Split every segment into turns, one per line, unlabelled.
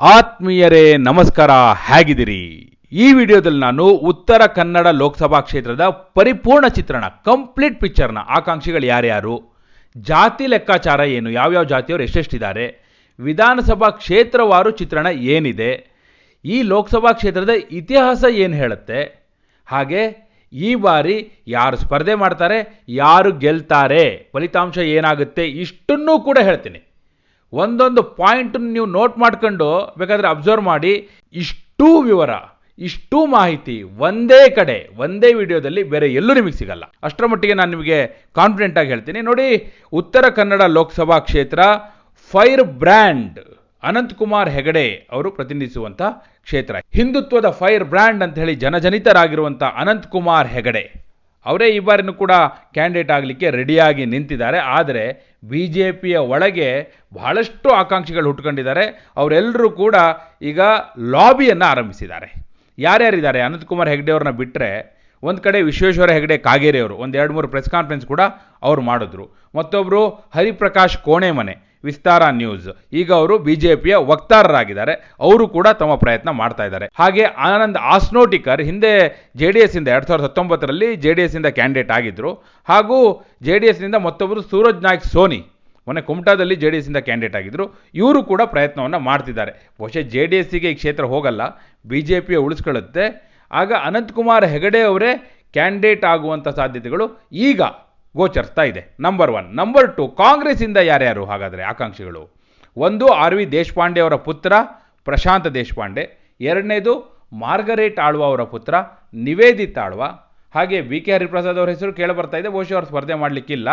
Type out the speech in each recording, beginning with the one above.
ಆತ್ಮೀಯರೇ, ನಮಸ್ಕಾರ, ಹೇಗಿದ್ದೀರಿ? ಈ ವಿಡಿಯೋದಲ್ಲಿ ನಾನು ಉತ್ತರ ಕನ್ನಡ ಲೋಕಸಭಾ ಕ್ಷೇತ್ರದ ಪರಿಪೂರ್ಣ ಚಿತ್ರಣ ಕಂಪ್ಲೀಟ್ ಪಿಕ್ಚರ್ನ ಆಕಾಂಕ್ಷಿಗಳು ಯಾರ್ಯಾರು, ಜಾತಿ ಲೆಕ್ಕಾಚಾರ ಏನು, ಯಾವ್ಯಾವ ಜಾತಿಯವರು ಎಷ್ಟೆಷ್ಟಿದ್ದಾರೆ, ವಿಧಾನಸಭಾ ಕ್ಷೇತ್ರವಾರು ಚಿತ್ರಣ ಏನಿದೆ, ಈ ಲೋಕಸಭಾ ಕ್ಷೇತ್ರದ ಇತಿಹಾಸ ಏನು ಹೇಳುತ್ತೆ, ಹಾಗೆ ಈ ಬಾರಿ ಯಾರು ಸ್ಪರ್ಧೆ ಮಾಡ್ತಾರೆ, ಯಾರು ಗೆಲ್ತಾರೆ, ಫಲಿತಾಂಶ ಏನಾಗುತ್ತೆ, ಇಷ್ಟನ್ನೂ ಕೂಡ ಹೇಳ್ತೀನಿ. ಒಂದೊಂದು ಪಾಯಿಂಟ್ ನೀವು ನೋಟ್ ಮಾಡ್ಕೊಂಡು ಬೇಕಾದ್ರೆ ಅಬ್ಸರ್ವ್ ಮಾಡಿ. ಇಷ್ಟೂ ವಿವರ, ಇಷ್ಟೂ ಮಾಹಿತಿ ಒಂದೇ ಕಡೆ, ಒಂದೇ ವಿಡಿಯೋದಲ್ಲಿ ಬೇರೆ ಎಲ್ಲೂ ನಿಮಗೆ ಸಿಗಲ್ಲ. ಅಷ್ಟರ ಮಟ್ಟಿಗೆ ನಾನು ನಿಮಗೆ ಕಾನ್ಫಿಡೆಂಟ್ ಆಗಿ ಹೇಳ್ತೀನಿ. ನೋಡಿ, ಉತ್ತರ ಕನ್ನಡ ಲೋಕಸಭಾ ಕ್ಷೇತ್ರ ಫೈರ್ ಬ್ರ್ಯಾಂಡ್ ಅನಂತಕುಮಾರ್ ಹೆಗಡೆ ಅವರು ಪ್ರತಿನಿಧಿಸುವಂಥ ಕ್ಷೇತ್ರ. ಹಿಂದುತ್ವದ ಫೈರ್ ಬ್ರ್ಯಾಂಡ್ ಅಂತ ಹೇಳಿ ಜನಜನಿತರಾಗಿರುವಂಥ ಅನಂತಕುಮಾರ್ ಹೆಗಡೆ. ಅವರೇ ಈ ಬಾರಿನೂ ಕೂಡ ಕ್ಯಾಂಡಿಡೇಟ್ ಆಗಲಿಕ್ಕೆ ರೆಡಿಯಾಗಿ ನಿಂತಿದ್ದಾರೆ. ಆದರೆ ಬಿ ಜೆ ಪಿಯ ಒಳಗೆ ಬಹಳಷ್ಟು ಆಕಾಂಕ್ಷಿಗಳು ಹುಟ್ಕೊಂಡಿದ್ದಾರೆ. ಅವರೆಲ್ಲರೂ ಕೂಡ ಈಗ ಲಾಬಿಯನ್ನು ಆರಂಭಿಸಿದ್ದಾರೆ. ಯಾರ್ಯಾರಿದ್ದಾರೆ? ಅನಂತಕುಮಾರ್ ಹೆಗ್ಡೆ ಅವ್ರನ್ನ ಬಿಟ್ಟರೆ ಒಂದು ಕಡೆ ವಿಶ್ವೇಶ್ವರ ಹೆಗಡೆ, ಕಾಗೇರಿಯವರು, ಒಂದು ಎರಡು ಮೂರು ಪ್ರೆಸ್ ಕಾನ್ಫರೆನ್ಸ್ ಕೂಡ ಅವರು ಮಾಡಿದ್ರು. ಮತ್ತೊಬ್ಬರು ಹರಿಪ್ರಕಾಶ್ ಕೋಣೆಮನೆ. ವಿಸ್ತಾರ ನ್ಯೂಸ್. ಈಗ ಅವರು ಬಿಜೆಪಿಯ ವಕ್ತಾರರಾಗಿದ್ದಾರೆ. ಅವರು ಕೂಡ ತಮ್ಮ ಪ್ರಯತ್ನ ಮಾಡ್ತಾ ಇದ್ದಾರೆ. ಹಾಗೆ ಆನಂದ್ ಆಸ್ನೋಟಿಕರ್ ಹಿಂದೆ ಜೆ ಡಿ ಎಸ್ ಇಂದ ಎರಡ್ ಸಾವಿರದ ಹತ್ತೊಂಬತ್ತರಲ್ಲಿ ಜೆ ಡಿ ಎಸ್ ಇಂದ ಕ್ಯಾಂಡಿಡೇಟ್ ಆಗಿದ್ರು. ಹಾಗೂ ಜೆ ಡಿ ಎಸ್ನಿಂದ ಮತ್ತೊಬ್ಬರು ಸೂರಜ್ ನಾಯ್ಕ್, ಸೋನಿ. ಮೊನ್ನೆ ಕುಮಟಾದಲ್ಲಿ ಜೆ ಡಿ ಎಸ್ ಇಂದ ಕ್ಯಾಂಡಿಡೇಟ್ ಆಗಿದ್ರು. ಇವರು ಕೂಡ ಪ್ರಯತ್ನವನ್ನು ಮಾಡ್ತಿದ್ದಾರೆ. ಬಹುಶಃ ಜೆ ಡಿ ಎಸ್ಸಿಗೆ ಈ ಕ್ಷೇತ್ರ ಹೋಗಲ್ಲ. ಬಿ ಜೆ ಪಿಯ ಉಳಿಸ್ಕೊಳ್ಳುತ್ತೆ. ಆಗ ಅನಂತಕುಮಾರ್ ಹೆಗಡೆ ಅವರೇ ಕ್ಯಾಂಡಿಡೇಟ್ ಆಗುವಂಥ ಸಾಧ್ಯತೆಗಳು ಈಗ ಗೋಚರಿಸ್ತಾ ಇದೆ. ನಂಬರ್ ಒನ್ ನಂಬರ್ ಟು ಕಾಂಗ್ರೆಸ್ಸಿಂದ ಯಾರ್ಯಾರು? ಹಾಗಾದರೆ ಆಕಾಂಕ್ಷಿಗಳು. ಒಂದು, ಆರ್ ವಿ ದೇಶಪಾಂಡೆ ಅವರ ಪುತ್ರ, ಪ್ರಶಾಂತ್ ದೇಶಪಾಂಡೆ. ಎರಡನೇದು, ಮಾರ್ಗರೇಟ್ ಆಳ್ವ ಅವರ ಪುತ್ರ, ನಿವೇದಿತ್ ಆಳ್ವ. ಹಾಗೆ ವಿ ಕೆ ಹರಿಪ್ರಸಾದ್ ಅವರ ಹೆಸರು ಕೇಳಬರ್ತಾ ಇದೆ. ಬಹುಶಃ ಅವರು ಸ್ಪರ್ಧೆ ಮಾಡಲಿಕ್ಕಿಲ್ಲ.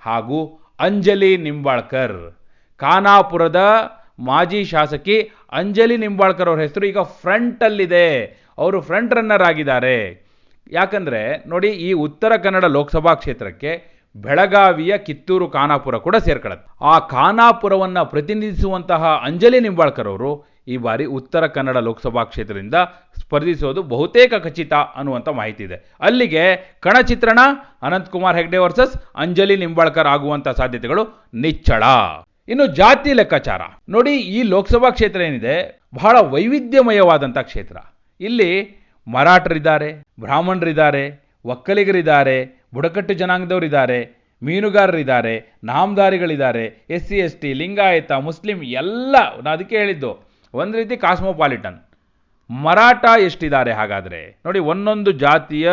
ಹಾಗೂ ಅಂಜಲಿ ನಿಂಬಾಳ್ಕರ್. ಖಾನಾಪುರದ ಮಾಜಿ ಶಾಸಕಿ ಅಂಜಲಿ ನಿಂಬಾಳ್ಕರ್ ಅವರ ಹೆಸರು ಈಗ ಫ್ರಂಟಲ್ಲಿದೆ ಅವರು ಫ್ರಂಟ್ ರನ್ನರ್ ಆಗಿದ್ದಾರೆ. ಯಾಕಂದರೆ ನೋಡಿ ಈ ಉತ್ತರ ಕನ್ನಡ ಲೋಕಸಭಾ ಕ್ಷೇತ್ರಕ್ಕೆ ಬೆಳಗಾವಿಯ ಕಿತ್ತೂರು ಖಾನಾಪುರ ಕೂಡ ಸೇರ್ಕೊಳ್ಳುತ್ತೆ. ಆ ಖಾನಾಪುರವನ್ನು ಪ್ರತಿನಿಧಿಸುವಂತಹ ಅಂಜಲಿ ನಿಂಬಾಳ್ಕರ್ ಅವರು ಈ ಬಾರಿ ಉತ್ತರ ಕನ್ನಡ ಲೋಕಸಭಾ ಕ್ಷೇತ್ರದಿಂದ ಸ್ಪರ್ಧಿಸೋದು ಬಹುತೇಕ ಖಚಿತ ಅನ್ನುವಂಥ ಮಾಹಿತಿ ಇದೆ. ಅಲ್ಲಿಗೆ ಕಣಚಿತ್ರಣ, ಅನಂತಕುಮಾರ್ ಹೆಗ್ಡೆ ವರ್ಸಸ್ ಅಂಜಲಿ ನಿಂಬಾಳ್ಕರ್ ಆಗುವಂಥ ಸಾಧ್ಯತೆಗಳು ನಿಚ್ಚಳ. ಇನ್ನು ಜಾತಿ ಲೆಕ್ಕಾಚಾರ. ನೋಡಿ ಈ ಲೋಕಸಭಾ ಕ್ಷೇತ್ರ ಏನಿದೆ? ಬಹಳ ವೈವಿಧ್ಯಮಯವಾದಂಥ ಕ್ಷೇತ್ರ. ಇಲ್ಲಿ ಮರಾಠರಿದ್ದಾರೆ ಬ್ರಾಹ್ಮಣರಿದ್ದಾರೆ, ಒಕ್ಕಲಿಗರಿದ್ದಾರೆ, ಬುಡಕಟ್ಟು ಜನಾಂಗದವರಿದ್ದಾರೆ, ಮೀನುಗಾರರಿದ್ದಾರೆ, ನಾಮದಾರಿಗಳಿದ್ದಾರೆ S C S T Lingayat, Muslim ಎಲ್ಲ ನಾನು ಅದಕ್ಕೆ ಹೇಳಿದ್ದು, ಒಂದು ರೀತಿ ಕಾಸ್ಮೋಪಾಲಿಟನ್. ಮರಾಠ ಎಷ್ಟಿದ್ದಾರೆ ಹಾಗಾದರೆ? ನೋಡಿ, ಒಂದೊಂದು ಜಾತಿಯ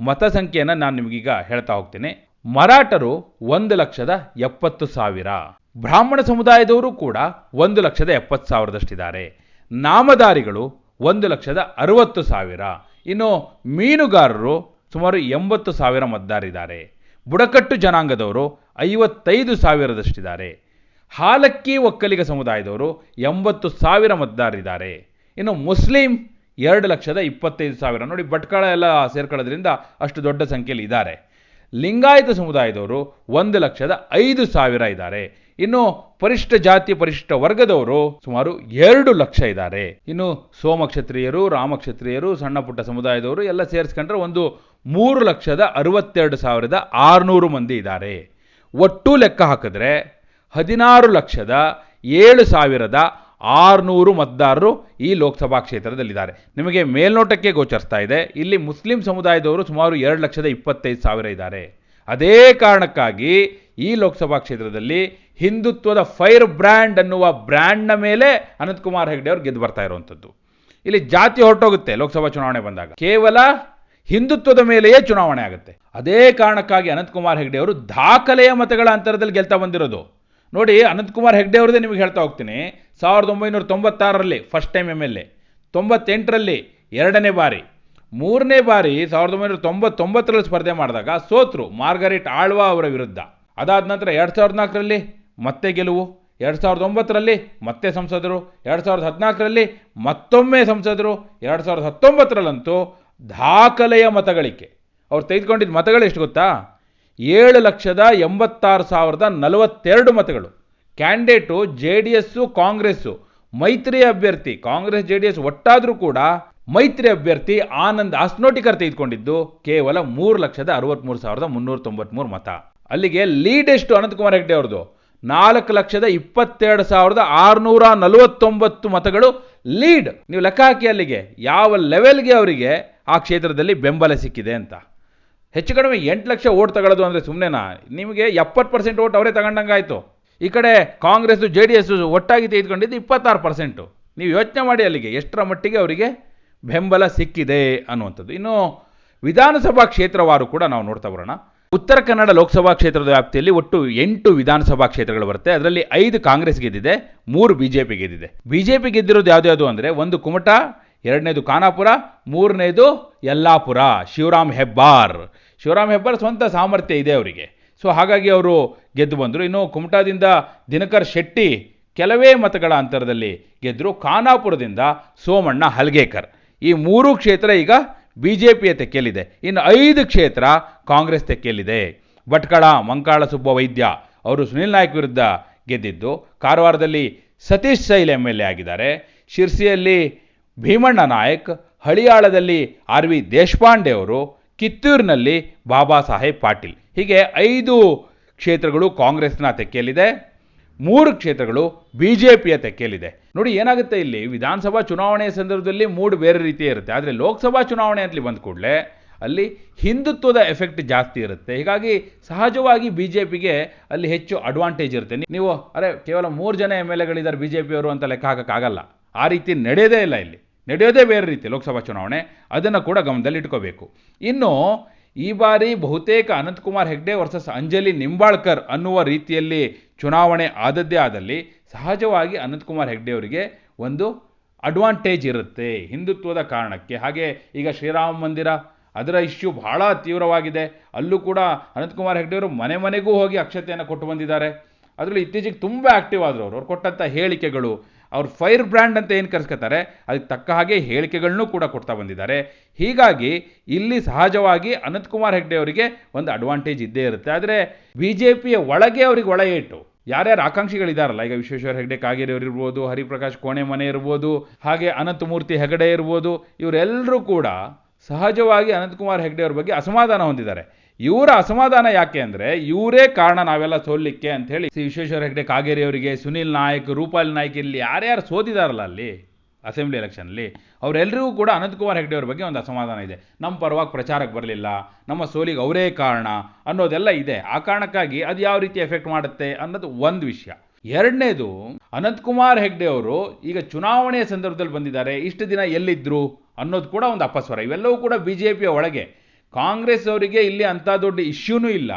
ಮತ ಸಂಖ್ಯೆಯನ್ನು ನಾನು ನಿಮಗೀಗ ಹೇಳ್ತಾ ಹೋಗ್ತೀನಿ. ಮರಾಠರು ಒಂದು ಲಕ್ಷದ ಎಪ್ಪತ್ತು ಸಾವಿರ. ಬ್ರಾಹ್ಮಣ ಸಮುದಾಯದವರು ಕೂಡ ಒಂದು ಲಕ್ಷದ ಎಪ್ಪತ್ತು ಸಾವಿರದಷ್ಟಿದ್ದಾರೆ. ನಾಮದಾರಿಗಳು ಒಂದು ಲಕ್ಷದ ಅರವತ್ತು ಸಾವಿರ. ಇನ್ನು ಮೀನುಗಾರರು ಸುಮಾರು ಎಂಬತ್ತು ಸಾವಿರ ಮತದಾರಿದ್ದಾರೆ ಬುಡಕಟ್ಟು ಜನಾಂಗದವರು ಐವತ್ತೈದು ಸಾವಿರದಷ್ಟಿದ್ದಾರೆ. ಹಾಲಕ್ಕಿ ಒಕ್ಕಲಿಗ ಸಮುದಾಯದವರು ಎಂಬತ್ತು ಸಾವಿರ ಮತದಾರರಿದ್ದಾರೆ ಇನ್ನು ಮುಸ್ಲಿಂ ಎರಡು ಲಕ್ಷದ ಇಪ್ಪತ್ತೈದು ಸಾವಿರ. ನೋಡಿ, ಭಟ್ಕಳ ಎಲ್ಲ ಸೇರ್ಕೊಳ್ಳೋದ್ರಿಂದ ಅಷ್ಟು ದೊಡ್ಡ ಸಂಖ್ಯೆಯಲ್ಲಿ ಇದ್ದಾರೆ. ಲಿಂಗಾಯತ ಸಮುದಾಯದವರು ಒಂದು ಲಕ್ಷದ ಐದು ಸಾವಿರ ಇದ್ದಾರೆ. ಇನ್ನು ಪರಿಷ್ಠ ಜಾತಿ ಪರಿಷ್ಠ ವರ್ಗದವರು ಸುಮಾರು ಎರಡು ಲಕ್ಷ ಇದ್ದಾರೆ. ಇನ್ನು ಸೋಮಕ್ಷತ್ರಿಯರು, ರಾಮಕ್ಷತ್ರಿಯರು, ಸಣ್ಣ ಪುಟ್ಟ ಸಮುದಾಯದವರು ಎಲ್ಲ ಸೇರಿಸ್ಕೊಂಡ್ರೆ ಒಂದು ಮೂರು ಲಕ್ಷದ ಅರವತ್ತೆರಡು ಸಾವಿರದ ಆರುನೂರು ಮಂದಿ ಇದ್ದಾರೆ. ಒಟ್ಟು ಲೆಕ್ಕ ಹಾಕಿದ್ರೆ ಹದಿನಾರು ಲಕ್ಷದ ಏಳು ಸಾವಿರದ ಆರುನೂರು ಮತದಾರರು ಈ ಲೋಕಸಭಾ ಕ್ಷೇತ್ರದಲ್ಲಿದ್ದಾರೆ. ನಿಮಗೆ ಮೇಲ್ನೋಟಕ್ಕೆ ಗೋಚರಿಸ್ತಾ ಇದೆ. ಇಲ್ಲಿ ಮುಸ್ಲಿಂ ಸಮುದಾಯದವರು ಸುಮಾರು ಎರಡು ಲಕ್ಷದ ಇಪ್ಪತ್ತೈದು ಸಾವಿರ ಇದ್ದಾರೆ. ಅದೇ ಕಾರಣಕ್ಕಾಗಿ ಈ ಲೋಕಸಭಾ ಕ್ಷೇತ್ರದಲ್ಲಿ ಹಿಂದುತ್ವದ ಫೈರ್ ಬ್ರ್ಯಾಂಡ್ ಅನ್ನುವ ಬ್ರ್ಯಾಂಡ್ನ ಮೇಲೆ ಅನಂತಕುಮಾರ್ ಹೆಗ್ಡೆ ಅವರು ಗೆದ್ದು ಬರ್ತಾ ಇರುವಂಥದ್ದು. ಇಲ್ಲಿ ಜಾತಿ ಹೊರಟೋಗುತ್ತೆ ಲೋಕಸಭಾ ಚುನಾವಣೆ ಬಂದಾಗ. ಕೇವಲ ಹಿಂದುತ್ವದ ಮೇಲೆಯೇ ಚುನಾವಣೆ ಆಗುತ್ತೆ. ಅದೇ ಕಾರಣಕ್ಕಾಗಿ ಅನಂತಕುಮಾರ್ ಹೆಗ್ಡೆ ಅವರು ದಾಖಲೆಯ ಮತಗಳ ಅಂತರದಲ್ಲಿ ಗೆಲ್ತಾ ಬಂದಿರೋದು. ನೋಡಿ ಅನಂತಕುಮಾರ್ ಹೆಗ್ಡೆ ಅವ್ರದ್ದೇ ನಿಮಗೆ ಹೇಳ್ತಾ ಹೋಗ್ತೀನಿ. ಸಾವಿರದ ಒಂಬೈನೂರ ತೊಂಬತ್ತಾರರಲ್ಲಿ first time M L A ತೊಂಬತ್ತೆಂಟರಲ್ಲಿ ಎರಡನೇ ಬಾರಿ, ಮೂರನೇ ಬಾರಿ ಸಾವಿರದ ಒಂಬೈನೂರ ತೊಂಬತ್ತೊಂಬತ್ತರಲ್ಲಿ ಸ್ಪರ್ಧೆ ಮಾಡಿದಾಗ ಸೋತರು ಮಾರ್ಗರೇಟ್ ಆಳ್ವಾ ಅವರ ವಿರುದ್ಧ. ಅದಾದ ನಂತರ ಎರಡು ಸಾವಿರದ ನಾಲ್ಕರಲ್ಲಿ ಮತ್ತೆ ಗೆಲುವು. ಎರಡು ಸಾವಿರದ ಒಂಬತ್ತರಲ್ಲಿ ಮತ್ತೆ ಸಂಸದರು. ಎರಡು ಸಾವಿರದ ಹದಿನಾಲ್ಕರಲ್ಲಿ ಮತ್ತೊಮ್ಮೆ ಸಂಸದರು. ಎರಡು ಸಾವಿರದ ಹತ್ತೊಂಬತ್ತರಲ್ಲಂತೂ ದಾಖಲೆಯ ಮತಗಳಿಕೆ. ಅವ್ರು ತೆಗೆದುಕೊಂಡಿದ್ದ ಮತಗಳು ಎಷ್ಟು ಗೊತ್ತಾ? ಏಳು ಲಕ್ಷದ ಎಂಬತ್ತಾರು ಸಾವಿರದ ನಲವತ್ತೆರಡು ಮತಗಳು. Candidate J D S, Congress. ಮೈತ್ರಿ ಅಭ್ಯರ್ಥಿ, ಕಾಂಗ್ರೆಸ್, ಜೆ ಡಿ ಎಸ್ ಒಟ್ಟಾದರೂ ಕೂಡ ಮೈತ್ರಿ ಅಭ್ಯರ್ಥಿ ಆನಂದ್ ಅಸ್ನೋಟಿಕರ್ ತೆಗೆದುಕೊಂಡಿದ್ದು ಕೇವಲ ಮೂರು ಲಕ್ಷದ ಅರವತ್ತ್ಮೂರು ಸಾವಿರದ ಮುನ್ನೂರ ತೊಂಬತ್ಮೂರು ಮತ. ಅಲ್ಲಿಗೆ ಲೀಡ್ ಎಷ್ಟು ಅನಂತಕುಮಾರ್ ಹೆಗ್ಡೆ ಅವ್ರದ್ದು? ನಾಲ್ಕು ಲಕ್ಷದ ಇಪ್ಪತ್ತೆರಡು ಸಾವಿರದ ಆರುನೂರ ನಲವತ್ತೊಂಬತ್ತು ಮತಗಳು ಲೀಡ್. ನೀವು ಲೆಕ್ಕ ಹಾಕಿ ಅಲ್ಲಿಗೆ. ಯಾವ ಲೆವೆಲ್ಗೆ ಅವರಿಗೆ ಆ ಕ್ಷೇತ್ರದಲ್ಲಿ ಬೆಂಬಲ ಸಿಕ್ಕಿದೆ ಅಂತ. ಹೆಚ್ಚು ಕಡಿಮೆ ಎಂಟು ಲಕ್ಷ ಓಟ್ ತಗೊಳ್ಳೋದು ಅಂದರೆ ಸುಮ್ಮನೆನಾ ನಿಮಗೆ ಎಪ್ಪತ್ತು ಪರ್ಸೆಂಟ್ ಓಟ್ ಅವರೇ ತಗೊಂಡಂಗಾಯ್ತು. ಈ ಕಡೆ ಕಾಂಗ್ರೆಸ್ ಜೆ ಡಿ ಎಸ್ಸು ಒಟ್ಟಾಗಿ ತೆಗೆದುಕೊಂಡಿದ್ದು ಇಪ್ಪತ್ತಾರು ಪರ್ಸೆಂಟು. ನೀವು ಯೋಚನೆ ಮಾಡಿ ಅಲ್ಲಿಗೆ ಎಷ್ಟರ ಮಟ್ಟಿಗೆ ಅವರಿಗೆ ಬೆಂಬಲ ಸಿಕ್ಕಿದೆ ಅನ್ನುವಂಥದ್ದು. ಇನ್ನು ವಿಧಾನಸಭಾ ಕ್ಷೇತ್ರವಾರು ಕೂಡ ನಾವು ನೋಡ್ತಾ ಬರೋಣ. ಉತ್ತರ ಕನ್ನಡ ಲೋಕಸಭಾ ಕ್ಷೇತ್ರದ ವ್ಯಾಪ್ತಿಯಲ್ಲಿ ಒಟ್ಟು ಎಂಟು ವಿಧಾನಸಭಾ ಕ್ಷೇತ್ರಗಳು ಬರುತ್ತೆ. ಅದರಲ್ಲಿ ಐದು ಕಾಂಗ್ರೆಸ್ ಗೆದ್ದಿದೆ, ಮೂರು ಬಿಜೆಪಿ ಗೆದ್ದಿದೆ. ಬಿಜೆಪಿ ಗೆದ್ದಿರೋದು ಯಾವ್ದ್ಯಾವುದು ಅಂದರೆ ಒಂದು ಕುಮಟ, ಎರಡನೇದು ಖಾನಾಪುರ, ಮೂರನೇದು ಯಲ್ಲಾಪುರ, ಶಿವರಾಮ್ ಹೆಬ್ಬಾರ್. ಶಿವರಾಮ್ ಹೆಬ್ಬಾರ್ ಸ್ವಂತ ಸಾಮರ್ಥ್ಯ ಇದೆ ಅವರಿಗೆ. ಸೊ ಹಾಗಾಗಿ ಅವರು ಗೆದ್ದು ಬಂದರು. ಇನ್ನು ಕುಮಟಾದಿಂದ ದಿನಕರ್ ಶೆಟ್ಟಿ ಕೆಲವೇ ಮತಗಳ ಅಂತರದಲ್ಲಿ ಗೆದ್ದರು ಖಾನಾಪುರದಿಂದ ಸೋಮಣ್ಣ ಹಲ್ಗೇಕರ್. ಈ ಮೂರು ಕ್ಷೇತ್ರ ಈಗ ಬಿ ತೆಕ್ಕೆಯಲ್ಲಿದೆ ಇನ್ನು ಐದು ಕ್ಷೇತ್ರ ಕಾಂಗ್ರೆಸ್ ತೆಕ್ಕೆಯಲ್ಲಿದೆ ಭಟ್ಕಳ, ಮಂಕಾಳ ಸುಬ್ಬ ವೈದ್ಯ ಅವರು ಸುನಿಲ್ ನಾಯ್ಕ್ ವಿರುದ್ಧ ಗೆದ್ದಿದ್ದು, ಕಾರವಾರದಲ್ಲಿ Satish Sail M L A ಆಗಿದ್ದಾರೆ. ಶಿರ್ಸಿಯಲ್ಲಿ ಭೀಮಣ್ಣ ನಾಯಕ್, ಹಳಿಯಾಳದಲ್ಲಿ ಆರ್ ವಿ ದೇಶಪಾಂಡೆ ಅವರು, ಕಿತ್ತೂರಿನಲ್ಲಿ ಬಾಬಾ ಸಾಹೇಬ್ ಪಾಟೀಲ್. ಹೀಗೆ ಐದು ಕ್ಷೇತ್ರಗಳು ಕಾಂಗ್ರೆಸ್ನ ತೆಕ್ಕೆಯಲ್ಲಿದೆ. ಮೂರು ಕ್ಷೇತ್ರಗಳು ಬಿ ಜೆ ಪಿಯ ತೆಕ್ಕೆಯಲ್ಲಿದೆ. ನೋಡಿ, ಏನಾಗುತ್ತೆ ಇಲ್ಲಿ? ವಿಧಾನಸಭಾ ಚುನಾವಣೆಯ ಸಂದರ್ಭದಲ್ಲಿ ಮೂಡ್ ಬೇರೆ ರೀತಿ ಇರುತ್ತೆ. ಆದರೆ ಲೋಕಸಭಾ ಚುನಾವಣೆ ಅಂತಲಿ ಬಂದ ಕೂಡಲೇ ಅಲ್ಲಿ ಹಿಂದುತ್ವದ ಎಫೆಕ್ಟ್ ಜಾಸ್ತಿ ಇರುತ್ತೆ. ಹೀಗಾಗಿ ಸಹಜವಾಗಿ ಬಿ ಜೆ ಪಿಗೆ ಅಲ್ಲಿ ಹೆಚ್ಚು ಅಡ್ವಾಂಟೇಜ್ ಇರುತ್ತೆ. ನೀವು, ಅರೆ, ಕೇವಲ ಮೂರು ಜನ ಎಂ ಎಲ್ ಎಗಳಿದ್ದಾರೆ ಬಿ ಜೆ ಪಿಯವರು ಅಂತ ಲೆಕ್ಕ ಹಾಕೋಕ್ಕಾಗಲ್ಲ. ಆ ರೀತಿ ನಡೆಯೋದೇ ಇಲ್ಲ ಇಲ್ಲಿ. ನಡೆಯೋದೇ ಬೇರೆ ರೀತಿ ಲೋಕಸಭಾ ಚುನಾವಣೆ. ಅದನ್ನು ಕೂಡ ಗಮನದಲ್ಲಿ ಇಟ್ಕೋಬೇಕು ಇನ್ನು ಈ ಬಾರಿ ಬಹುತೇಕ ಅನಂತಕುಮಾರ್ ಹೆಗ್ಡೆ ವರ್ಸಸ್ ಅಂಜಲಿ ನಿಂಬಾಳ್ಕರ್ ಅನ್ನುವ ರೀತಿಯಲ್ಲಿ ಚುನಾವಣೆ ಆದದ್ದೇ ಆದಲ್ಲಿ ಸಹಜವಾಗಿ ಅನಂತಕುಮಾರ್ ಹೆಗ್ಡೆ ಅವರಿಗೆ ಒಂದು ಅಡ್ವಾಂಟೇಜ್ ಇರುತ್ತೆ ಹಿಂದುತ್ವದ ಕಾರಣಕ್ಕೆ. ಹಾಗೆ ಈಗ ಶ್ರೀರಾಮ ಮಂದಿರ, ಅದರ ಇಶ್ಯೂ ಬಹಳ ತೀವ್ರವಾಗಿದೆ. ಅಲ್ಲೂ ಕೂಡ ಅನಂತಕುಮಾರ್ ಹೆಗ್ಡೆ ಅವರು ಮನೆ ಮನೆಗೂ ಹೋಗಿ ಅಕ್ಷತೆಯನ್ನು ಕೊಟ್ಟು ಬಂದಿದ್ದಾರೆ. ಅದರಲ್ಲಿ ಇತ್ತೀಚೆಗೆ ತುಂಬ ಆಕ್ಟಿವ್ ಆದರು ಅವರು. ಅವ್ರು ಕೊಟ್ಟಂಥ ಹೇಳಿಕೆಗಳು ಅವ್ರು ಫೈರ್ ಬ್ರ್ಯಾಂಡ್ ಅಂತ ಏನು ಕರೆಸ್ಕೊತಾರೆ, ಅದಕ್ಕೆ ತಕ್ಕ ಹಾಗೆ ಹೇಳಿಕೆಗಳನ್ನೂ ಕೂಡ ಕೊಡ್ತಾ ಬಂದಿದ್ದಾರೆ. ಹೀಗಾಗಿ ಇಲ್ಲಿ ಸಹಜವಾಗಿ ಅನಂತಕುಮಾರ್ ಹೆಗ್ಡೆ ಅವರಿಗೆ ಒಂದು ಅಡ್ವಾಂಟೇಜ್ ಇದ್ದೇ ಇರುತ್ತೆ. ಆದರೆ ಬಿ ಜೆ ಪಿಯ ಒಳಗೆ ಅವ್ರಿಗೆ ಒಳ ಏಟು. ಯಾರ್ಯಾರು ಆಕಾಂಕ್ಷಿಗಳಿದಾರಲ್ಲ, ಈಗ ವಿಶ್ವೇಶ್ವರ ಹೆಗ್ಡೆ ಕಾಗೇರಿ ಅವರು ಇರ್ಬೋದು, ಹರಿಪ್ರಕಾಶ್ ಕೋಣೆ ಮನೆ ಇರ್ಬೋದು, ಹಾಗೆ ಅನಂತಮೂರ್ತಿ ಹೆಗಡೆ ಇರ್ಬೋದು ಇವರೆಲ್ಲರೂ ಕೂಡ ಸಹಜವಾಗಿ ಅನಂತಕುಮಾರ್ ಹೆಗ್ಡೆ ಅವ್ರ ಬಗ್ಗೆ ಅಸಮಾಧಾನ ಹೊಂದಿದ್ದಾರೆ. ಇವರ ಅಸಮಾಧಾನ ಯಾಕೆ ಅಂದರೆ ಇವರೇ ಕಾರಣ ನಾವೆಲ್ಲ ಸೋಲಿಕ್ಕೆ ಅಂತ ಹೇಳಿ ವಿಶ್ವೇಶ್ವರ ಹೆಗ್ಡೆ ಕಾಗೇರಿ ಅವರಿಗೆ ಸುನಿಲ್ ನಾಯಕ್, ರೂಪಾಲಿ ನಾಯ್ಕ್ ಇಲ್ಲಿ ಯಾರ್ಯಾರು ಸೋತಿದಾರಲ್ಲ ಅಲ್ಲಿ ಅಸೆಂಬ್ಲಿ ಎಲೆಕ್ಷನಲ್ಲಿ ಅವರೆಲ್ಲರಿಗೂ ಕೂಡ ಅನಂತಕುಮಾರ್ ಹೆಗ್ಡೆ ಅವ್ರ ಬಗ್ಗೆ ಒಂದು ಅಸಮಾಧಾನ ಇದೆ. ನಮ್ಮ ಪರವಾಗಿ ಪ್ರಚಾರಕ್ಕೆ ಬರಲಿಲ್ಲ, ನಮ್ಮ ಸೋಲಿಗೆ ಅವರೇ ಕಾರಣ ಅನ್ನೋದೆಲ್ಲ ಇದೆ. ಆ ಕಾರಣಕ್ಕಾಗಿ ಅದು ಯಾವ ರೀತಿ ಎಫೆಕ್ಟ್ ಮಾಡುತ್ತೆ ಅನ್ನೋದು ಒಂದು ವಿಷಯ. ಎರಡನೇದು ಅನಂತಕುಮಾರ್ ಹೆಗ್ಡೆ ಅವರು ಈಗ ಚುನಾವಣೆಯ ಸಂದರ್ಭದಲ್ಲಿ ಬಂದಿದ್ದಾರೆ, ಇಷ್ಟು ದಿನ ಎಲ್ಲಿದ್ರು ಅನ್ನೋದು ಕೂಡ ಒಂದು ಅಪಸ್ವರ. ಇವೆಲ್ಲವೂ ಕೂಡ ಬಿ ಜೆ ಪಿಯ ಒಳಗೆ. ಕಾಂಗ್ರೆಸ್ ಅವರಿಗೆ ಇಲ್ಲಿ ಅಂಥ ದೊಡ್ಡ ಇಶ್ಯೂನೂ ಇಲ್ಲ.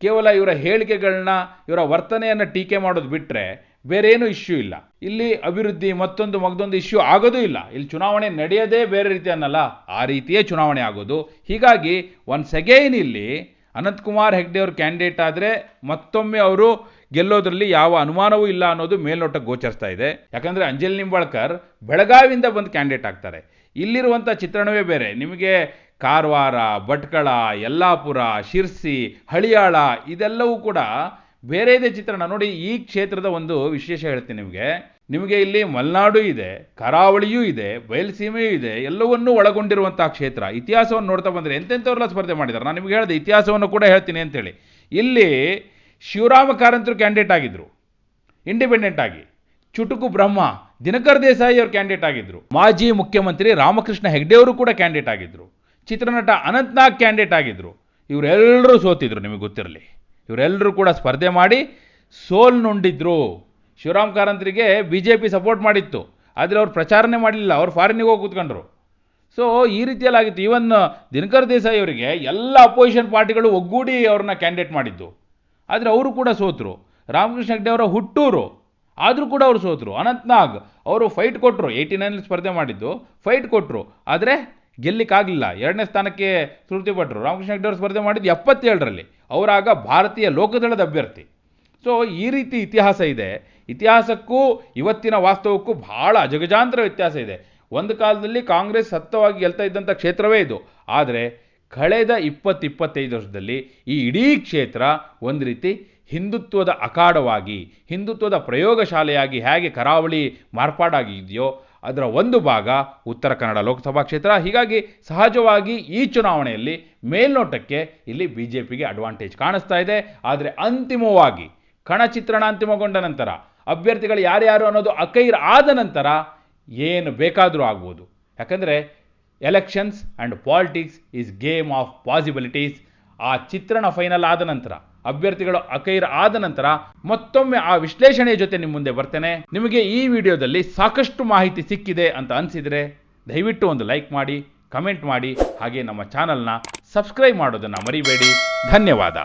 ಕೇವಲ ಇವರ ಹೇಳಿಕೆಗಳನ್ನ, ಇವರ ವರ್ತನೆಯನ್ನು ಟೀಕೆ ಮಾಡೋದು ಬಿಟ್ಟರೆ ಬೇರೆ ಏನೂ ಇಶ್ಯೂ ಇಲ್ಲ. ಇಲ್ಲಿ ಅಭಿವೃದ್ಧಿ ಮತ್ತೊಂದು ಮಗದೊಂದು ಇಶ್ಯೂ ಆಗೋದೂ ಇಲ್ಲ. ಇಲ್ಲಿ ಚುನಾವಣೆ ನಡೆಯೋದೇ ಬೇರೆ ರೀತಿ ಅನ್ನಲ್ಲ. ಆ ರೀತಿಯೇ ಚುನಾವಣೆ ಆಗೋದು. ಹೀಗಾಗಿ ಒನ್ಸ್ ಅಗೈನ್ ಇಲ್ಲಿ ಅನಂತಕುಮಾರ್ ಹೆಗ್ಡೆ ಅವರು ಕ್ಯಾಂಡಿಡೇಟ್ ಆದರೆ ಮತ್ತೊಮ್ಮೆ ಅವರು ಗೆಲ್ಲೋದ್ರಲ್ಲಿ ಯಾವ ಅನುಮಾನವೂ ಇಲ್ಲ ಅನ್ನೋದು ಮೇಲ್ನೋಟಕ್ಕೆ ಗೋಚರಿಸ್ತಾ ಇದೆ. ಯಾಕಂದರೆ ಅಂಜಲಿ ನಿಂಬಾಳ್ಕರ್ ಬೆಳಗಾವಿಯಿಂದ ಬಂದು ಕ್ಯಾಂಡಿಡೇಟ್ ಆಗ್ತಾರೆ. ಇಲ್ಲಿರುವಂಥ ಚಿತ್ರಣವೇ ಬೇರೆ. ನಿಮಗೆ ಕಾರವಾರ, ಭಟ್ಕಳ, ಯಲ್ಲಾಪುರ, ಶಿರ್ಸಿ, ಹಳಿಯಾಳ ಇದೆಲ್ಲವೂ ಕೂಡ ಬೇರೆದೆ ಚಿತ್ರಣ. ನೋಡಿ, ಈ ಕ್ಷೇತ್ರದ ಒಂದು ವಿಶೇಷ ಹೇಳ್ತೀನಿ ನಿಮಗೆ. ನಿಮಗೆ ಇಲ್ಲಿ ಮಲೆನಾಡು ಇದೆ, ಕರಾವಳಿಯೂ ಇದೆ ಬಯಲುಸೀಮೆಯೂ ಇದೆ, ಎಲ್ಲವನ್ನೂ ಒಳಗೊಂಡಿರುವಂತಹ ಕ್ಷೇತ್ರ. ಇತಿಹಾಸವನ್ನು ನೋಡ್ತಾ ಬಂದರೆ ಎಂತೆಂಥವ್ರೆಲ್ಲ ಸ್ಪರ್ಧೆ ಮಾಡಿದ್ದಾರೆ ನಾನು ನಿಮಗೆ ಹೇಳಿದೆ, ಇತಿಹಾಸವನ್ನು ಕೂಡ ಹೇಳ್ತೀನಿ ಅಂತೇಳಿ. ಇಲ್ಲಿ ಶಿವರಾಮ ಕಾರಂತರು ಕ್ಯಾಂಡಿಡೇಟ್ ಆಗಿದ್ರು, ಇಂಡಿಪೆಂಡೆಂಟ್ ಆಗಿ. ಚುಟುಕು ಬ್ರಹ್ಮ, ದಿನಕರ್ ದೇಸಾಯಿ ಅವರು ಕ್ಯಾಂಡಿಡೇಟ್ ಆಗಿದ್ರು. ಮಾಜಿ ಮುಖ್ಯಮಂತ್ರಿ ರಾಮಕೃಷ್ಣ ಹೆಗ್ಡೆ ಅವರು ಕೂಡ ಕ್ಯಾಂಡಿಡೇಟ್ ಆಗಿದ್ರು. ಚಿತ್ರನಟ ಅನಂತ್ನಾಗ್ ಕ್ಯಾಂಡಿಡೇಟ್ ಆಗಿದ್ರು. ಇವರೆಲ್ಲರೂ ಸೋತಿದ್ರು, ನಿಮಗೆ ಗೊತ್ತಿರಲಿ. ಇವರೆಲ್ಲರೂ ಕೂಡ ಸ್ಪರ್ಧೆ ಮಾಡಿ ಸೋಲ್ ನುಂಡಿದ್ರು. ಶಿವರಾಮ್ ಕಾರಂತರಿಗೆ ಬಿ ಜೆ ಪಿ ಸಪೋರ್ಟ್ ಮಾಡಿತ್ತು. ಆದರೆ ಅವ್ರು ಪ್ರಚಾರನೇ ಮಾಡಲಿಲ್ಲ, ಅವ್ರು ಫಾರಿನಿಗೆ ಹೋಗಿ ಕೂತ್ಕೊಂಡ್ರು. ಸೊ ಈ ರೀತಿಯಲ್ಲಿ ಆಗಿತ್ತು ಈವನ್ ದಿನಕರ್ ದೇಸಾಯಿ ಅವರಿಗೆ ಎಲ್ಲ ಅಪೋಸಿಷನ್ ಪಾರ್ಟಿಗಳು ಒಗ್ಗೂಡಿ ಅವ್ರನ್ನ ಕ್ಯಾಂಡಿಡೇಟ್ ಮಾಡಿದ್ದು. ಆದರೆ ಅವರು ಕೂಡ ಸೋತರು. ರಾಮಕೃಷ್ಣ ಹೆಗ್ಡೆ ಅವರ ಹುಟ್ಟೂರು. ಆದರೂ ಕೂಡ ಅವರು ಸೋತರು. ಅನಂತ್ನಾಗ್ ಅವರು ಫೈಟ್ ಕೊಟ್ಟರು ಏಯ್ಟಿ ನೈನಲ್ಲಿ ಸ್ಪರ್ಧೆ ಮಾಡಿದ್ದು. ಫೈಟ್ ಕೊಟ್ಟರು ಆದರೆ ಗೆಲ್ಲಿಕ್ಕಾಗಲಿಲ್ಲ. ಎರಡನೇ ಸ್ಥಾನಕ್ಕೆ ತೃಪ್ತಿಪಟ್ಟರು ರಾಮಕೃಷ್ಣ ಹೆಗ್ಡೆ ಅವರು ಸ್ಪರ್ಧೆ ಮಾಡಿದ್ದು ಎಪ್ಪತ್ತೇಳರಲ್ಲಿ. ಅವರಾಗ ಭಾರತೀಯ ಲೋಕದಳದ ಅಭ್ಯರ್ಥಿ. ಸೊ ಈ ರೀತಿ ಇತಿಹಾಸ ಇದೆ. ಇತಿಹಾಸಕ್ಕೂ, ಇವತ್ತಿನ ವಾಸ್ತವಕ್ಕೂ ಬಹಳ ಜಗಜಾಂತರ ವ್ಯತ್ಯಾಸ ಇದೆ. ಒಂದು ಕಾಲದಲ್ಲಿ ಕಾಂಗ್ರೆಸ್ ಸತ್ತವಾಗಿ ಗೆಲ್ತಾ ಇದ್ದಂಥ ಕ್ಷೇತ್ರವೇ ಇದು. ಆದರೆ, ಕಳೆದ ಇಪ್ಪತ್ತು ಇಪ್ಪತ್ತೈದು ವರ್ಷದಲ್ಲಿ ಈ ಇಡೀ ಕ್ಷೇತ್ರ ಒಂದು ರೀತಿ ಹಿಂದುತ್ವದ ಅಖಾಡವಾಗಿ, ಹಿಂದುತ್ವದ ಪ್ರಯೋಗಶಾಲೆಯಾಗಿ ಹೇಗೆ ಕರಾವಳಿ ಮಾರ್ಪಾಡಾಗಿದೆಯೋ, ಅದರ ಒಂದು ಭಾಗ ಉತ್ತರ ಕನ್ನಡ ಲೋಕಸಭಾ ಕ್ಷೇತ್ರ. ಹೀಗಾಗಿ ಸಹಜವಾಗಿ ಈ ಚುನಾವಣೆಯಲ್ಲಿ ಮೇಲ್ನೋಟಕ್ಕೆ ಇಲ್ಲಿ ಬಿ ಜೆ ಪಿಗೆ ಅಡ್ವಾಂಟೇಜ್ ಕಾಣಿಸ್ತಾ ಇದೆ. ಆದರೆ ಅಂತಿಮವಾಗಿ ಕಣಚಿತ್ರಣ ಅಂತಿಮಗೊಂಡ ನಂತರ, ಅಭ್ಯರ್ಥಿಗಳು ಯಾರ್ಯಾರು ಅನ್ನೋದು ಅಕೈರ್ ಆದ ನಂತರ ಏನು ಬೇಕಾದರೂ ಆಗ್ಬೋದು. ಯಾಕಂದರೆ elections and politics is game of possibilities ಆ ಚಿತ್ರಣ ಫೈನಲ್ ಆದ ನಂತರ ಅಭ್ಯರ್ಥಿಗಳು ಅಕೈರ್ ಆದ ನಂತರ ಮತ್ತೊಮ್ಮೆ ಆ ವಿಶ್ಲೇಷಣೆಯ ಜೊತೆ ನಿಮ್ಮ ಮುಂದೆ ಬರ್ತೇನೆ. ನಿಮಗೆ ಈ ವಿಡಿಯೋದಲ್ಲಿ ಸಾಕಷ್ಟು ಮಾಹಿತಿ ಸಿಕ್ಕಿದೆ ಅಂತ ಅನಿಸಿದರೆ ದಯವಿಟ್ಟು ಒಂದು ಲೈಕ್ ಮಾಡಿ, ಕಮೆಂಟ್ ಮಾಡಿ, ಹಾಗೆ ನಮ್ಮ ಚಾನಲ್ನ ಸಬ್ಸ್ಕ್ರೈಬ್ ಮಾಡೋದನ್ನು ಮರಿಬೇಡಿ. ಧನ್ಯವಾದ.